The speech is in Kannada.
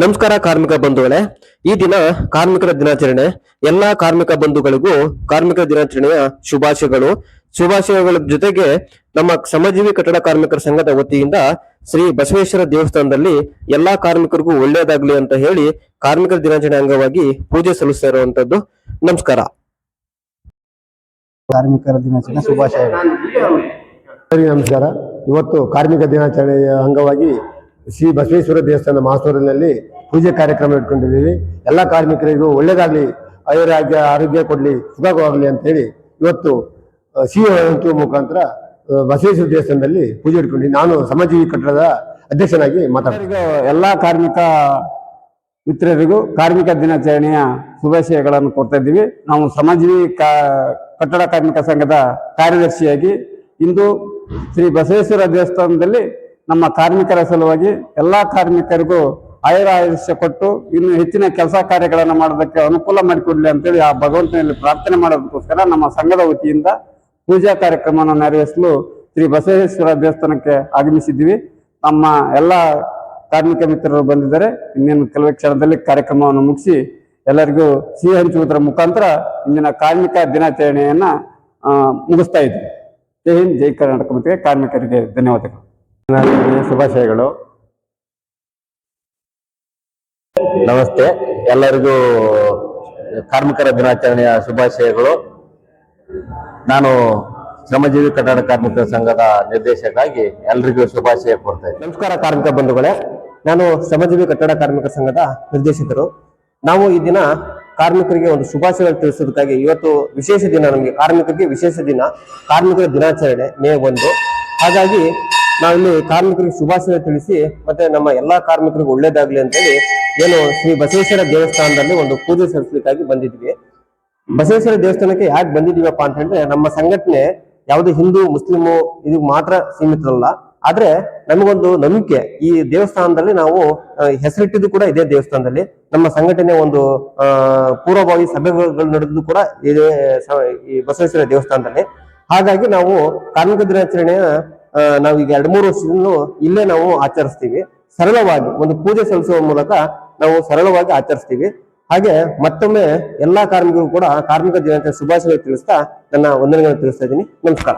ನಮಸ್ಕಾರ ಕಾರ್ಮಿಕ ಬಂಧುಗಳೇ, ಈ ದಿನ ಕಾರ್ಮಿಕರ ದಿನಾಚರಣೆ. ಎಲ್ಲಾ ಕಾರ್ಮಿಕ ಬಂಧುಗಳಿಗೂ ಕಾರ್ಮಿಕರ ದಿನಾಚರಣೆಯ ಶುಭಾಶಯಗಳು. ಶುಭಾಶಯಗಳ ಜೊತೆಗೆ ನಮ್ಮ ಸಮಜೀವಿ ಕಟ್ಟಡ ಕಾರ್ಮಿಕರ ಸಂಘದ ವತಿಯಿಂದ ಶ್ರೀ ಬಸವೇಶ್ವರ ದೇವಸ್ಥಾನದಲ್ಲಿ ಎಲ್ಲಾ ಕಾರ್ಮಿಕರಿಗೂ ಒಳ್ಳೆಯದಾಗ್ಲಿ ಅಂತ ಹೇಳಿ ಕಾರ್ಮಿಕರ ದಿನಾಚರಣೆ ಅಂಗವಾಗಿ ಪೂಜೆ ಸಲ್ಲಿಸ್ತಾ ಇರುವಂತದ್ದು. ನಮಸ್ಕಾರ. ಕಾರ್ಮಿಕರ ದಿನಾಚರಣೆ ಶುಭಾಶಯಗಳು. ನಮಸ್ಕಾರ. ಇವತ್ತು ಕಾರ್ಮಿಕ ದಿನಾಚರಣೆಯ ಅಂಗವಾಗಿ ಶ್ರೀ ಬಸವೇಶ್ವರ ದೇವಸ್ಥಾನ ಮಾಸೂರಿನಲ್ಲಿ ಪೂಜೆ ಕಾರ್ಯಕ್ರಮ ಇಟ್ಕೊಂಡಿದ್ದೀವಿ. ಎಲ್ಲ ಕಾರ್ಮಿಕರಿಗೂ ಒಳ್ಳೇದಾಗಲಿ ಆಯುರಾಗ್ಯ ಆರೋಗ್ಯ ಕೊಡಲಿ ಸುಖವಾಗಲಿ ಅಂತ ಹೇಳಿ ಇವತ್ತು ಹಂಚುವ ಮುಖಾಂತರ ಬಸವೇಶ್ವರ ದೇವಸ್ಥಾನದಲ್ಲಿ ಪೂಜೆ ಇಟ್ಕೊಂಡಿದ್ದೀನಿ ನಾನು ಸಮಾಜೀವಿ ಕಟ್ಟಡದ ಅಧ್ಯಕ್ಷನಾಗಿ ಮಾತಾಡ್ತೀನಿ. ಎಲ್ಲ ಕಾರ್ಮಿಕ ಮಿತ್ರರಿಗೂ ಕಾರ್ಮಿಕ ದಿನಾಚರಣೆಯ ಶುಭಾಶಯಗಳನ್ನು ಕೊಡ್ತಾ ಇದ್ದೀವಿ. ನಾವು ಸಮಾಜೀವಿ ಕಟ್ಟಡ ಕಾರ್ಮಿಕ ಸಂಘದ ಕಾರ್ಯದರ್ಶಿಯಾಗಿ ಇಂದು ಶ್ರೀ ಬಸವೇಶ್ವರ ದೇವಸ್ಥಾನದಲ್ಲಿ ನಮ್ಮ ಕಾರ್ಮಿಕರ ಸಲುವಾಗಿ ಎಲ್ಲಾ ಕಾರ್ಮಿಕರಿಗೂ ಆಯುರ ಆಯುಷ್ಯ ಕೊಟ್ಟು ಇನ್ನು ಹೆಚ್ಚಿನ ಕೆಲಸ ಕಾರ್ಯಗಳನ್ನು ಮಾಡೋದಕ್ಕೆ ಅನುಕೂಲ ಮಾಡಿಕೊಡ್ಲಿ ಅಂತೇಳಿ ಆ ಭಗವಂತನಲ್ಲಿ ಪ್ರಾರ್ಥನೆ ಮಾಡೋದಕ್ಕೋಸ್ಕರ ನಮ್ಮ ಸಂಘದ ವತಿಯಿಂದ ಪೂಜಾ ಕಾರ್ಯಕ್ರಮವನ್ನು ನೆರವೇರಿಸಲು ಶ್ರೀ ಬಸವೇಶ್ವರ ದೇವಸ್ಥಾನಕ್ಕೆ ಆಗಮಿಸಿದ್ದೀವಿ. ನಮ್ಮ ಎಲ್ಲ ಕಾರ್ಮಿಕ ಮಿತ್ರರು ಬಂದಿದ್ದಾರೆ. ಇನ್ನೇನು ಕೆಲವೇ ಕ್ಷಣದಲ್ಲಿ ಕಾರ್ಯಕ್ರಮವನ್ನು ಮುಗಿಸಿ ಎಲ್ಲರಿಗೂ ಸಿಹಿ ಹಂಚುವುದರ ಮುಖಾಂತರ ಇಂದಿನ ಕಾರ್ಮಿಕ ದಿನಾಚರಣೆಯನ್ನು ಮುಗಿಸ್ತಾ ಇದ್ವಿ ಜೈ ಹಿಂದ್, ಜೈ ಕರ್ನಾಟಕ ಮತ್ತೆ ಕಾರ್ಮಿಕರಿಗೆ ಧನ್ಯವಾದಗಳು. ಶುಭಾಶಯಗಳು. ನಮಸ್ತೆ. ಎಲ್ಲರಿಗೂ ಕಾರ್ಮಿಕರ ದಿನಾಚರಣೆಯ ಶುಭಾಶಯಗಳು. ನಾನು ಶ್ರಮಜೀವಿ ಕಟ್ಟಡ ಕಾರ್ಮಿಕರ ಸಂಘದ ನಿರ್ದೇಶಕರಾಗಿ ಎಲ್ರಿಗೂ ಶುಭಾಶಯ ಕೊಡ್ತಾ ಇದ್ದೀನಿ ನಮಸ್ಕಾರ ಕಾರ್ಮಿಕ ಬಂಧುಗಳೇ. ನಾನು ಶ್ರಮಜೀವಿ ಕಟ್ಟಡ ಕಾರ್ಮಿಕ ಸಂಘದ ನಿರ್ದೇಶಕರು. ನಾವು ಈ ದಿನ ಕಾರ್ಮಿಕರಿಗೆ ಒಂದು ಶುಭಾಶಯಗಳು ತಿಳಿಸೋದಕ್ಕಾಗಿ ಇವತ್ತು ವಿಶೇಷ ದಿನ ನಮಗೆ. ಕಾರ್ಮಿಕರಿಗೆ ವಿಶೇಷ ದಿನ. ಕಾರ್ಮಿಕರ ದಿನಾಚರಣೆ ಮೇ ಒಂದು. ಹಾಗಾಗಿ ನಾವಿಲ್ಲಿ ಕಾರ್ಮಿಕರಿಗೆ ಶುಭಾಶಯ ತಿಳಿಸಿ ಮತ್ತೆ ನಮ್ಮ ಎಲ್ಲಾ ಕಾರ್ಮಿಕರಿಗೆ ಒಳ್ಳೇದಾಗ್ಲಿ ಅಂತೇಳಿ ಏನು ಶ್ರೀ ಬಸವೇಶ್ವರ ದೇವಸ್ಥಾನದಲ್ಲಿ ಒಂದು ಪೂಜೆ ಸಲ್ಲಿಸಲಿಕ್ಕಾಗಿ ಬಂದಿದ್ವಿ. ಬಸವೇಶ್ವರ ದೇವಸ್ಥಾನಕ್ಕೆ ಯಾಕೆ ಬಂದಿದೀವಪ್ಪ ಅಂತ ಹೇಳಿದ್ರೆ ನಮ್ಮ ಸಂಘಟನೆ ಯಾವುದೇ ಹಿಂದೂ, ಮುಸ್ಲಿಮು ಇದು ಮಾತ್ರ ಸೀಮಿತರಲ್ಲ. ಆದ್ರೆ ನಮಗೊಂದು ನಂಬಿಕೆ ಈ ದೇವಸ್ಥಾನದಲ್ಲಿ ನಾವು ಹೆಸರಿಟ್ಟಿದ್ದು ಕೂಡ ಇದೇ ದೇವಸ್ಥಾನದಲ್ಲಿ. ನಮ್ಮ ಸಂಘಟನೆ ಒಂದು ಪೂರ್ವಭಾವಿ ಸಭೆಗಳು ನಡೆದಿದ್ದು ಕೂಡ ಇದೇ ಈ ಬಸವೇಶ್ವರ ದೇವಸ್ಥಾನದಲ್ಲಿ. ಹಾಗಾಗಿ ನಾವು ಕಾರ್ಮಿಕ ದಿನಾಚರಣೆಯ ನಾವು ಈಗ ಎರಡ್ ಮೂರು ವರ್ಷದಿಂದ ಇಲ್ಲೇ ನಾವು ಆಚರಿಸ್ತೀವಿ. ಸರಳವಾಗಿ ಒಂದು ಪೂಜೆ ಸಲ್ಲಿಸುವ ಮೂಲಕ ನಾವು ಸರಳವಾಗಿ ಆಚರಿಸ್ತೀವಿ. ಹಾಗೆ ಮತ್ತೊಮ್ಮೆ ಎಲ್ಲಾ ಕಾರ್ಮಿಕರು ಕೂಡ ಕಾರ್ಮಿಕ ದಿನಾಚರಣೆ ಶುಭಾಶಯ ತಿಳಿಸ್ತಾ ನನ್ನ ವಂದನೆಗಳನ್ನು ತಿಳಿಸ್ತಾ ಇದ್ದೀನಿ. ನಮಸ್ಕಾರ.